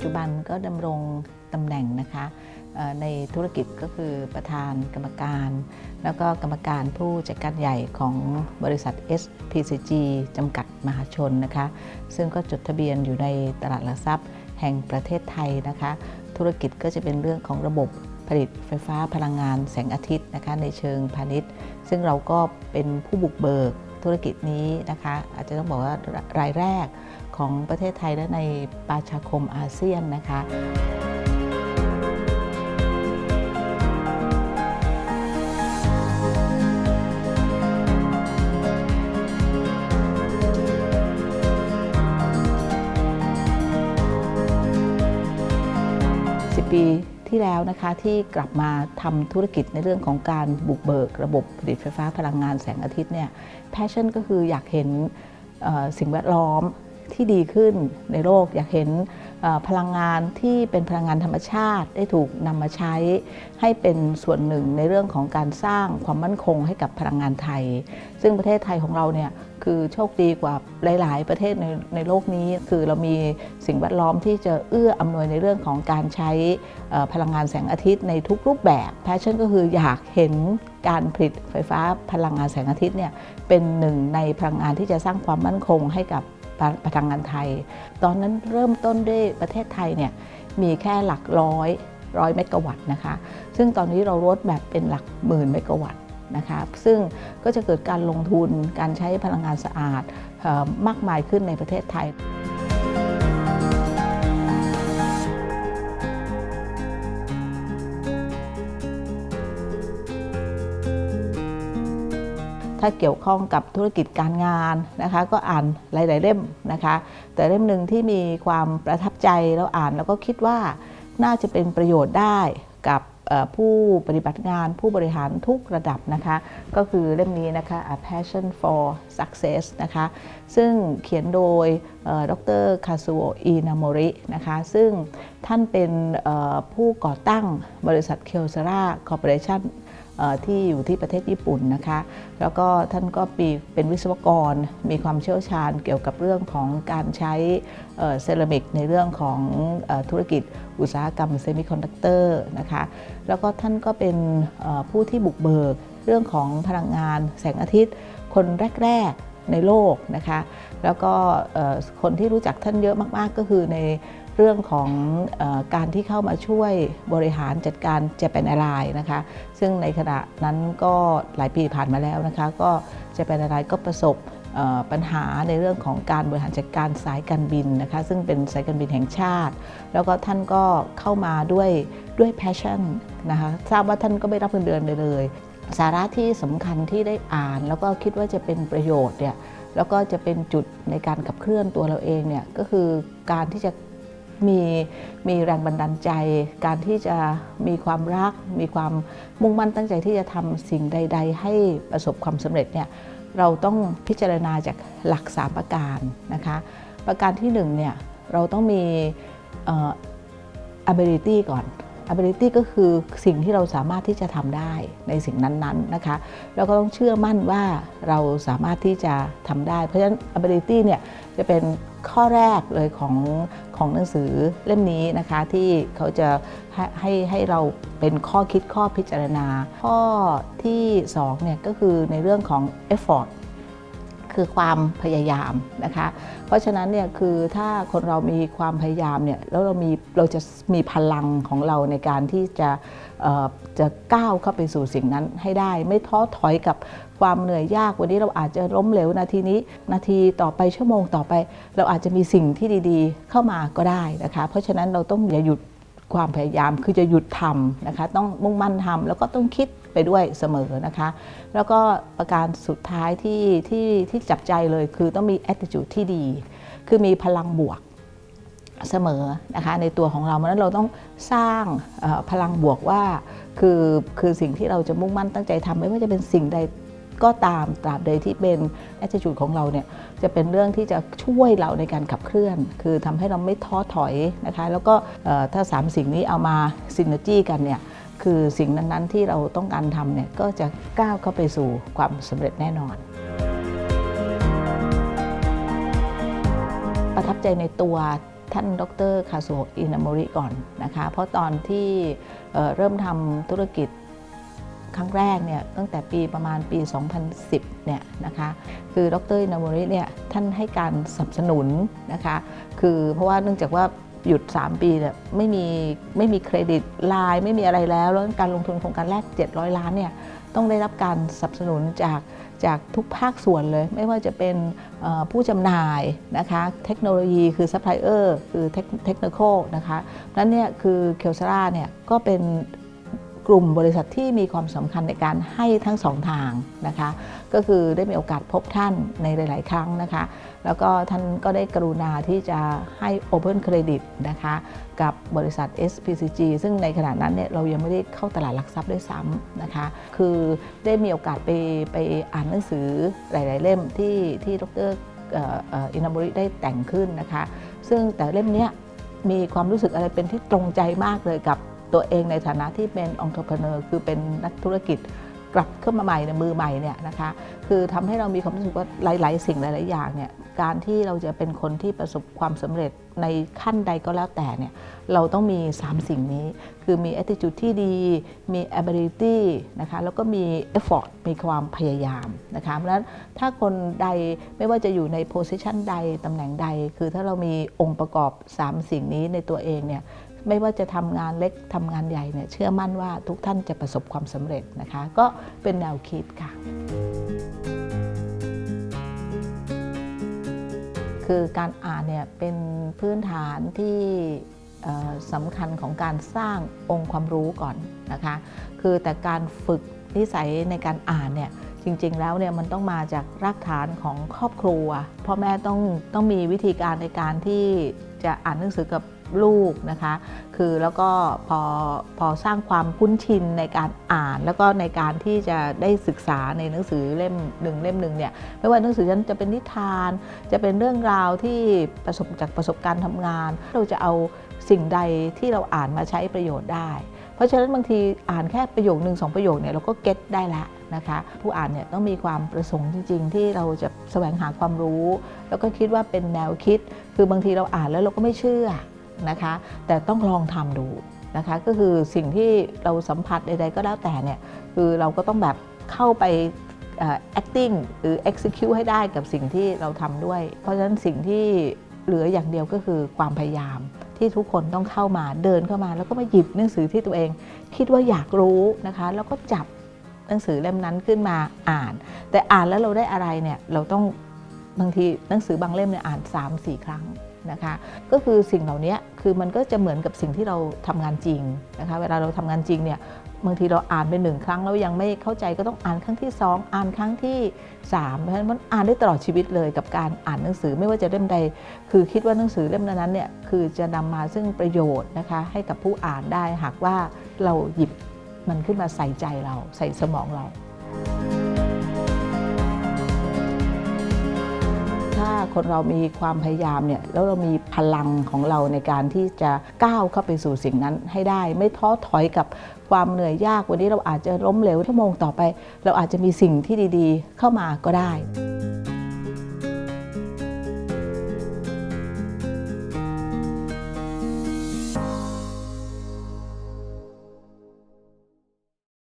จจุบันก็ดำรงตำแหน่งนะคะในธุรกิจก็คือประธานกรรมการ แล้วก็กรรมการผู้จัดการใหญ่ของบริษัท SPCG จำกัดมหาชนนะคะ ซึ่งก็จดทะเบียนอยู่ในตลาดหลักทรัพย์แห่งประเทศไทยนะคะ ธุรกิจก็จะเป็นเรื่องของระบบผลิตไฟฟ้าพลังงานแสงอาทิตย์นะคะในเชิงพาณิชย์ ซึ่งเราก็เป็นผู้บุกเบิกธุรกิจนี้นะคะ อาจจะต้องบอกว่ารายแรก ของประเทศไทยและในประชาคมอาเซียนนะคะ10ปีที่แล้วนะคะที่กลับมาทำธุรกิจในเรื่องของการบุกเบิกระบบผลิตไฟฟ้าพลังงานแสงอาทิตย์เนี่ยแพชชั่นก็คืออยากเห็นสิ่งแวดล้อม ที่ดีขึ้นในโลก อยากเห็นพลังงานที่เป็นพลังงานธรรมชาติ ได้ถูกนำมาใช้ ให้เป็นส่วนหนึ่งในเรื่องของการสร้างความมั่นคงให้กับพลังงานไทย ซึ่งประเทศไทยของเราเนี่ยคือโชคดีกว่าหลาย ๆ ประเทศในในโลกนี้ คือเรามีสิ่งแวดล้อมที่จะเอื้ออำนวยในเรื่องของการใช้พลังงานแสงอาทิตย์ในทุกรูปแบบแพชชั่นก็คืออยากเห็นการผลิตไฟฟ้าพลังงานแสงอาทิตย์เนี่ยเป็นหนึ่งในพลังงานที่จะสร้างความมั่นคงให้กับ พลังงานไทย ตอนนั้นเริ่มต้นด้วยประเทศไทยเนี่ยมีแค่หลักร้อยร้อยเมกะวัตต์นะคะ ซึ่งตอนนี้เราลดแบบเป็นหลักหมื่นเมกะวัตต์นะคะ ซึ่งก็จะเกิดการลงทุนการใช้พลังงานสะอาดออมากมายขึ้นในประเทศไทย ถ้าเกี่ยวข้องกับธุรกิจการงานนะคะ ก็อ่านหลาย ๆ เล่มนะคะ แต่เล่มหนึ่งที่มีความประทับใจแล้วอ่านแล้วก็คิดว่าน่าจะเป็นประโยชน์ได้กับผู้ปฏิบัติงานผู้บริหารทุกระดับนะคะ ก็คือเล่มนี้นะคะ A Passion for Success นะคะ ซึ่งเขียนโดยดรคาซูโออินามรินะคะ ซึ่งท่านเป็นผู้ก่อตั้งบริษัทเคลซาร่าคอร์ปอเรชั่น ที่อยู่ที่ประเทศญี่ปุ่นนะคะแล้วก็ท่านก็ปีเป็นวิศวกรมีความเชี่ยวชาญเกี่ยวกับเรื่องของการใช้เซรามิกในเรื่องของอธุรกิจอุตสาหกรรมเซมิคอนดักเตอร์นะคะแล้วก็ท่านก็เป็นผู้ที่บุกเบิกเรื่องของพลังงานแสงอาทิตย์ คนแรก ๆ ในโลกนะคะแล้วก็คนที่รู้จักท่านเยอะมาก ๆ ก็คือใน เรื่องของอการที่เข้ามาช่วยบริหารจัดการเจแปนอร์ไลน์นะคะ ซึ่งในขณะนั้นก็หลายปีผ่านมาแล้วนะคะ ก็เจแปนอร์ไลน์ก็ประสบปัญหาในเรื่องของการบริหารจัดการสายการบินนะคะ ซึ่งเป็นสายการบินแห่งชาติ แล้วก็ท่านก็เข้ามาด้วยด้วยแพชชั่นนะคะทราบว่าท่านก็ไม่รับเงินเดือนเลยเลยสาระที่สำคัญที่ได้อ่าน แล้วก็คิดว่าจะเป็นประโยชน์เนี่ยแล้วก็จะเป็นจุดในการขับเคลื่อนตัวเราเองเนี่ยก็คือการที่จะ มีมีแรงบันดาลใจ การที่จะมีความรัก มีความมุ่งมั่นตั้งใจที่จะทำสิ่งใด ๆ ให้ประสบความสำเร็จเนี่ยเราต้องพิจารณาจากหลักสามประการนะคะประการที่หนึ่งเนี่ยเราต้องมี ability ก่อน ability ก็คือสิ่งที่เราสามารถที่จะทำได้ในสิ่งนั้นๆนะคะแล้วก็ต้องเชื่อมั่นว่าเราสามารถที่จะทำได้ เพราะฉะนั้น ability เนี่ยจะเป็นข้อแรกเลยของของหนังสือเล่มนี้นะคะที่เขาจะให้ให้ให้เราเป็นข้อคิดข้อพิจารณา ข้อที่2เนี่ยก็คือในเรื่องของ effort คือความพยายามนะคะ เพราะฉะนั้นเนี่ยคือถ้าคนเรามีความพยายามเนี่ยแล้วเรามีเราจะมีพลังของเราในการที่จะจะก้าวเข้าไปสู่สิ่งนั้นให้ได้ ไม่ท้อถอยกับความเหนื่อยยากวันนี้เราอาจจะล้มเหลวนาทีนี้ นาทีต่อไปชั่วโมงต่อไป เราอาจจะมีสิ่งที่ดีๆ เข้ามาก็ได้นะคะ เพราะฉะนั้นเราต้องอย่าหยุด ความพยายามคือจะหยุดทำนะคะ ต้องมุ่งมั่นทำแล้วก็ต้องคิดไปด้วยเสมอนะคะ แล้วก็ประการสุดท้ายที่ที่ที่จับใจเลยคือต้องมี attitude ที่ดี คือมีพลังบวกเสมอนะคะในตัวของเราเพราะนั้นเราต้องสร้างพลังบวกว่าคือคือสิ่งที่เราจะมุ่งมั่นตั้งใจทำไม่ว่าจะเป็นสิ่งใด ก็ตามตราบใดที่เป็น attitude ของเราเนี่ยจะเป็นเรื่องที่จะช่วยเราในการขับเคลื่อน คือทำให้เราไม่ท้อถอยนะคะแล้วก็ถ้า 3 สิ่งนี้เอามาซินเนจี้กันเนี่ยคือสิ่งนั้น ๆ ที่เราต้องการทำเนี่ยก็จะก้าวเข้าไปสู่ความสำเร็จแน่นอน ประทับใจในตัวท่านดรคาสุโอะอินามริก่อนนะคะ เพราะตอนที่เเริ่มทำธุรกิจ รั้งแรกเนี่ยตั้งแต่ปีประมาณปี 2010 เนี่ยนะคะคือดรนาโมริเนี่ยท่านให้การสนับสนุนนะคะคือเพราะว่าเนื่องจากว่าหยุด 3 ปีเนี่ยไม่มีไม่มีเครดิตไลน์ไม่มีอะไรแล้ว แล้วการลงทุนโครงการแรก 700 ล้านเนี่ยต้องได้รับการสนับสนุนจากจากทุกภาคส่วนเลย ไม่ว่าจะเป็นผู้จำหน่ายนะคะเทคโนโลยีคือซัพพลายเออร์คือเทคนิคอลนะคะนั้นเนี่ยคือเคลซาร่าเนี่ยก็เป็น กลุ่มบริษัทที่มีความสำคัญในการให้ทั้งสองทางนะคะ ก็คือได้มีโอกาสพบท่านในหลาย ๆ ครั้งนะคะ แล้วก็ท่านก็ได้กรุณาที่จะให้ Open Credit นะคะ กับบริษัท SPCG ซึ่งในขณะนั้นเนี่ยเรายังไม่ได้เข้าตลาดหลักทรัพย์ด้วยซ้ำนะคะ คือได้มีโอกาสไปไปอ่านหนังสือหลาย ๆ เล่มที่ที่ดรอินาบริได้แต่งขึ้นนะคะ ซึ่งแต่เล่มนี้มีความรู้สึกอะไรเป็นที่ตรงใจมากเลยกับ ตัวเองในฐานะที่เป็นองค์ประกอบคือเป็นนักธุรกิจกลับขึ้นมาใหม่ในมือใหม่เนี่ยนะคะคือทำให้เรามีความรู้สึกว่าหลาย ๆ สิ่งหลาย ๆ อย่างเนี่ยการที่เราจะเป็นคนที่ประสบความสำเร็จในขั้นใดก็แล้วแต่เนี่ยเราต้องมี 3 สิ่งนี้ คือมี attitude ที่ดี มี ability นะคะแล้วก็มี effort มีความพยายามนะคะเพราะฉะนั้นถ้าคนใดไม่ว่าจะอยู่ใน position ใดตำแหน่งใด คือถ้าเรามีองค์ประกอบ 3 สิ่งนี้ในตัวเองเนี่ย ไม่ว่าจะทำงานเล็กทำงานใหญ่เนี่ยเชื่อมั่นว่าทุกท่านจะประสบความสำเร็จนะคะ ก็เป็นแนวคิดค่ะ คือการอ่านเนี่ยเป็นพื้นฐานที่สำคัญของการสร้างองค์ความรู้ก่อนนะคะ คือแต่การฝึกนิสัยในการอ่านเนี่ยจริงๆ แล้วเนี่ยมันต้องมาจากรากฐานของครอบครัวพ่อแม่ต้องต้องมีวิธีการในการที่จะอ่านหนังสือกับ ลูกนะคะ คือแล้วก็พอพอสร้างความคุ้นชินในการอ่าน แล้วก็ในการที่จะได้ศึกษาในหนังสือเล่มหนึ่งเล่มหนึ่งเนี่ยไม่ว่าหนังสือนั้นจะเป็นนิทาน จะเป็นเรื่องราวที่ประสบจากประสบการณ์ทำงาน เราจะเอาสิ่งใดที่เราอ่านมาใช้ประโยชน์ได้ เพราะฉะนั้นบางทีอ่านแค่ประโยคหนึ่งสองประโยคเนี่ยเราก็เก็ตได้ล้วนะคะผู้อ่านเนี่ยต้องมีความประสงค์จริง ๆ ที่เราจะแสวงหาความรู้ แล้วก็คิดว่าเป็นแนวคิด คือบางทีเราอ่านแล้วเราก็ไม่เชื่อ นะคะ แต่ต้องลองทำดูนะคะ ก็คือสิ่งที่เราสัมผัสใดๆก็แล้วแต่เนี่ย คือเราก็ต้องแบบเข้าไป acting หรือ execute ให้ได้กับสิ่งที่เราทำด้วย เพราะฉะนั้นสิ่งที่เหลืออย่างเดียวก็คือความพยายามที่ทุกคนต้องเข้ามาเดินเข้ามา แล้วก็มาหยิบหนังสือที่ตัวเอง คิดว่าอยากรู้นะคะ แล้วก็จับหนังสือเล่มนั้นขึ้นมาอ่าน แต่อ่านแล้วเราได้อะไรเนี่ยเราต้องบางทีหนังสือบางเล่มเนี่ยอ่าน 3-4 ครั้ง นะคะก็คือสิ่งเหล่านี้คือมันก็จะเหมือนกับสิ่งที่เราทำงานจริงนะคะเวลาเราทำงานจริงเนี่ยบางทีเราอ่านไปหนึ่งครั้งแล้วยังไม่เข้าใจก็ต้องอ่านครั้งที่ 2 อ่านครั้งที่3เพราะฉะนั้นมันอ่านได้ตลอดชีวิตเลยกับการอ่านหนังสือไม่ว่าจะเล่มใด คือคิดว่าหนังสือเล่มนั้นเนี่ยคือจะนำมาซึ่งประโยชน์นะคะให้กับผู้อ่านได้หากว่าเราหยิบมันขึ้นมาใส่ใจเราใส่สมองเรา ถ้าคนเรามีความพยายามเนี่ยแล้วเรามีพลังของเราในการที่จะก้าวเข้าไปสู่สิ่งนั้นให้ได้ ไม่ท้อถอยกับความเหนื่อยยากวันนี้เราอาจจะล้มเหลวชั่วโมงต่อไป เราอาจจะมีสิ่งที่ดีๆ เข้ามาก็ได้